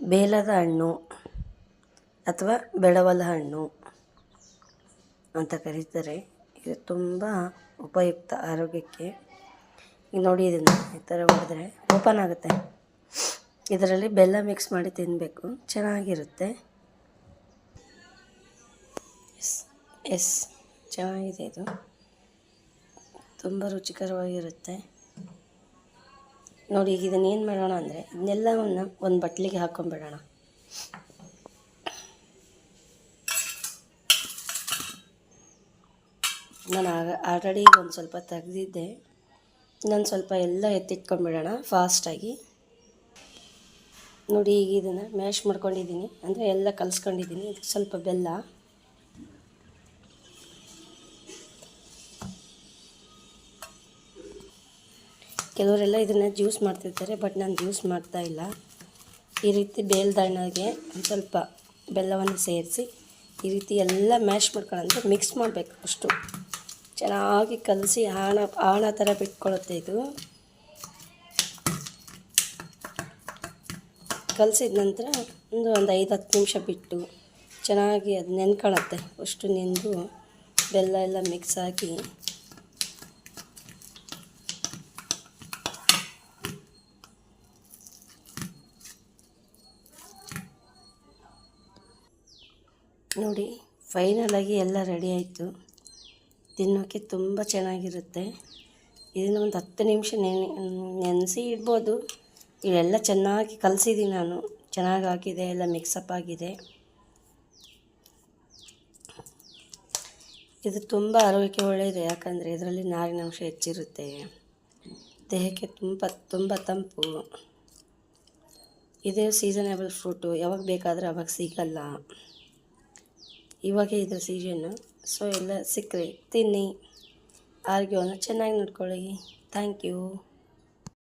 ಬೇಲದ ಹಣ್ಣು ಅಥವಾ ಬೆಳವಲ ಹಣ್ಣು ಅಂತ ಕರೀತಾರೆ. ಇದು ತುಂಬ ಉಪಯುಕ್ತ ಆರೋಗ್ಯಕ್ಕೆ. ಈಗ ನೋಡಿ ಇದನ್ನು ಈ ಥರ ಹೊಡೆದ್ರೆ ಓಪನ್ ಆಗುತ್ತೆ. ಇದರಲ್ಲಿ ಬೆಲ್ಲ ಮಿಕ್ಸ್ ಮಾಡಿ ತಿನ್ನಬೇಕು ಚೆನ್ನಾಗಿರುತ್ತೆ. ಎಸ್ ಎಸ್, ಚೆನ್ನಾಗಿದೆ ಇದು. ತುಂಬ ರುಚಿಕರವಾಗಿರುತ್ತೆ. ನೋಡಿ, ಈಗ ಇದನ್ನು ಏನು ಮಾಡೋಣ ಅಂದರೆ, ಇದನ್ನೆಲ್ಲವನ್ನು ಒಂದು ಬಟ್ಲಿಗೆ ಹಾಕ್ಕೊಂಬಿಡೋಣ ನಾನು ಆಗ, ಆಲ್ರೆಡಿ ಒಂದು ಸ್ವಲ್ಪ ತೆಗೆದಿದ್ದೆ. ನಾನು ಸ್ವಲ್ಪ ಎಲ್ಲ ಎತ್ತಿಟ್ಕೊಂಡ್ಬಿಡೋಣ ಫಾಸ್ಟಾಗಿ ನೋಡಿ, ಈಗ ಇದನ್ನು ಮ್ಯಾಶ್ ಮಾಡ್ಕೊಂಡಿದ್ದೀನಿ. ಅಂದರೆ ಎಲ್ಲ ಕಲಸ್ಕೊಂಡಿದ್ದೀನಿ, ಇದಕ್ಕೆ ಸ್ವಲ್ಪ ಬೆಲ್ಲ. ಕೆಲವರೆಲ್ಲ ಇದನ್ನು ಜ್ಯೂಸ್ ಮಾಡ್ತಿರ್ತಾರೆ, ಬಟ್ ನಾನು ಜ್ಯೂಸ್ ಮಾಡ್ತಾ ಇಲ್ಲ. ಈ ರೀತಿ ಬೇಲ್ದಣ್ಣಗೆ ಒಂದು ಸ್ವಲ್ಪ ಬೆಲ್ಲವನ್ನು ಸೇರಿಸಿ ಈ ರೀತಿ ಎಲ್ಲ ಮ್ಯಾಶ್ ಮಾಡ್ಕೊಳ್ಳೋದು ಮಿಕ್ಸ್ ಮಾಡಬೇಕು ಅಷ್ಟು. ಚೆನ್ನಾಗಿ ಕಲಸಿ ಆಣ ಆಣ ಥರ ಬಿಟ್ಕೊಳ್ಳುತ್ತೆ ಇದು. ಕಲಸಿದ ನಂತರ ಒಂದು ಒಂದು ಐದು ಹತ್ತು ನಿಮಿಷ ಬಿಟ್ಟು ಚೆನ್ನಾಗಿ ಅದು ನೆನ್ಕೊಳತ್ತೆ. ಅಷ್ಟು ನೆಂದು ಬೆಲ್ಲ ಎಲ್ಲ ಮಿಕ್ಸ್ ಆಗಿ ನೋಡಿ ಫೈನಲಾಗಿ ಎಲ್ಲ ರೆಡಿ ಆಯಿತು. ತಿನ್ನೋಕ್ಕೆ ತುಂಬ ಚೆನ್ನಾಗಿರುತ್ತೆ. ಇದನ್ನು ಒಂದು ಹತ್ತು ನಿಮಿಷ ನೆನೆ, ನೆನೆಸಿ ಇಡ್ಬೋದು. ಇವೆಲ್ಲ ಚೆನ್ನಾಗಿ ಕಲಸಿದ್ದೀನಿ ನಾನು. ಚೆನ್ನಾಗಿ ಹಾಕಿದೆ ಎಲ್ಲ ಮಿಕ್ಸಪ್ ಆಗಿದೆ. ಇದು ತುಂಬ ಆರೋಗ್ಯಕ್ಕೆ ಒಳ್ಳೆಯದು ಯಾಕಂದರೆ ಇದರಲ್ಲಿ ನಾರಿನಾಂಶ ಹೆಚ್ಚಿರುತ್ತೆ. ದೇಹಕ್ಕೆ ತುಂಬ ತುಂಬ ತಂಪು. ಇದೇ ಸೀಸನೇಬಲ್ ಫ್ರೂಟು ಯಾವಾಗ ಬೇಕಾದರೆ ಅವಾಗ ಸಿಗಲ್ಲ. ಇವಾಗೇ ಇದ್ರ ಸೀಸನ್ನು ಸೊ ಎಲ್ಲ ಸಿಕ್ಕರೆ ತಿನ್ನಿ. ಆರೋಗ್ಯವನ್ನು ಚೆನ್ನಾಗಿ ನೋಡ್ಕೊಳ್ಳಿ. Thank you